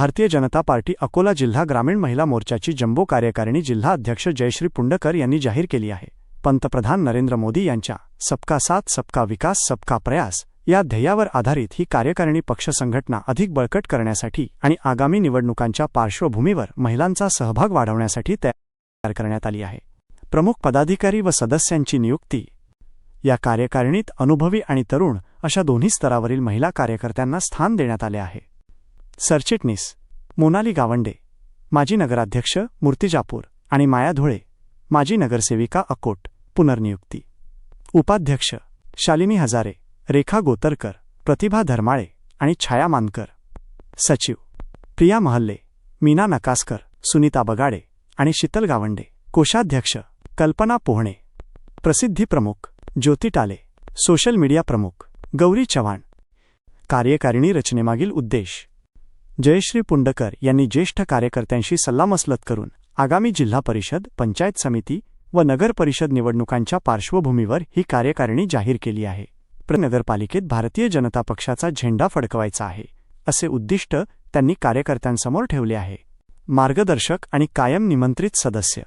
Bharatiya Janata party Akola जिल्हा ग्रामीण महिला मोर्चाची जम्बो कार्यकारिणी जिल्हा अध्यक्ष जयश्री पुंडकर यांनी जाहीर केली आहे. पंतप्रधान नरेंद्र मोदी यांच्या सबका साथ सबका विकास सबका प्रयास या ध्येयावर आधारित ही कार्यकारिणी पक्ष संघटना अधिक बळकट करण्यासाठी आणि आगामी निवडणुकांच्या पार्श्वभूमीवर महिलांचा सहभाग वाढवण्यासाठी तयार करण्यात आली आहे. प्रमुख पदाधिकारी व सदस्यांची नियुक्ती या कार्यकारिणीत अनुभवी आणि तरुण अशा दोन्ही स्तरावरील महिला कार्यकर्त्यांना स्थान देण्यात आले आहे. सरचिटणीस मोनाली गावंडे माजी नगराध्यक्ष मूर्तिजापूर आणि माया धुळे माजी नगरसेविका अकोट पुनर्नियुक्ती. उपाध्यक्ष शालिनी हजारे रेखा गोतरकर प्रतिभा धर्माळे आणि छाया मानकर. सचिव प्रिया महल्ले मीना नकासकर सुनीता बगाडे आणि शीतल गावंडे. कोषाध्यक्ष कल्पना पोहणे. प्रसिद्धी प्रमुख ज्योती टाले. सोशल मीडिया प्रमुख गौरी चव्हाण. कार्यकारिणी रचनेमागील उद्देश. जयश्री पुंडकर यांनी ज्येष्ठ कार्यकर्त्यांशी सल्लामसलत करून आगामी जिल्हा परिषद पंचायत समिती व नगर परिषद निवडणुकांच्या पार्श्वभूमीवर ही कार्यकारिणी जाहीर केली आहे. नगरपालिकेत भारतीय जनता पक्षाचा झेंडा फडकवायचा आहे असे उद्दिष्ट त्यांनी कार्यकर्त्यांसमोर ठेवले आहे. मार्गदर्शक आणि कायम निमंत्रित सदस्य.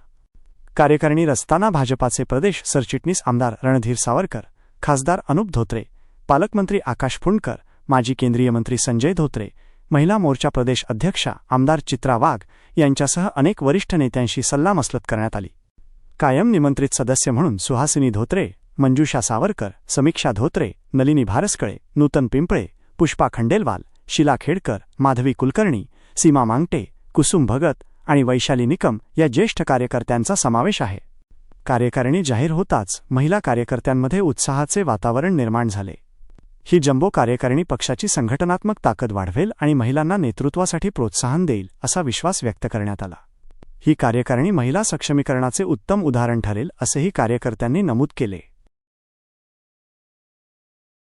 कार्यकारिणी रचताना भाजपाचे प्रदेश सरचिटणीस आमदार रणधीर सावरकर खासदार अनुप धोत्रे पालकमंत्री आकाश फुंडकर माजी केंद्रीय मंत्री संजय धोत्रे महिला मोर्चा प्रदेश अध्यक्षा आमदार चित्रा वाघ यांच्यासह अनेक वरिष्ठ नेत्यांशी सल्लामसलत करण्यात आली. कायम निमंत्रित सदस्य म्हणून सुहासिनी धोत्रे मंजुषा सावरकर समीक्षा धोत्रे नलिनी भारसकळे नूतन पिंपळे पुष्पा खंडेलवाल शिला खेडकर माधवी कुलकर्णी सीमा मांगटे कुसुम भगत आणि वैशाली निकम या ज्येष्ठ कार्यकर्त्यांचा समावेश आहे. कार्यकारिणी जाहीर होताच महिला कार्यकर्त्यांमध्ये उत्साहाचे वातावरण निर्माण झाले. ही जम्बो कार्यकारिणी पक्षाची संघटनात्मक ताकद वाढवेल आणि महिलांना नेतृत्वासाठी प्रोत्साहन देईल असा विश्वास व्यक्त करण्यात आला. ही कार्यकारिणी महिला सक्षमीकरणाचे उत्तम उदाहरण ठरेल असेही कार्यकर्त्यांनी नमूद केले.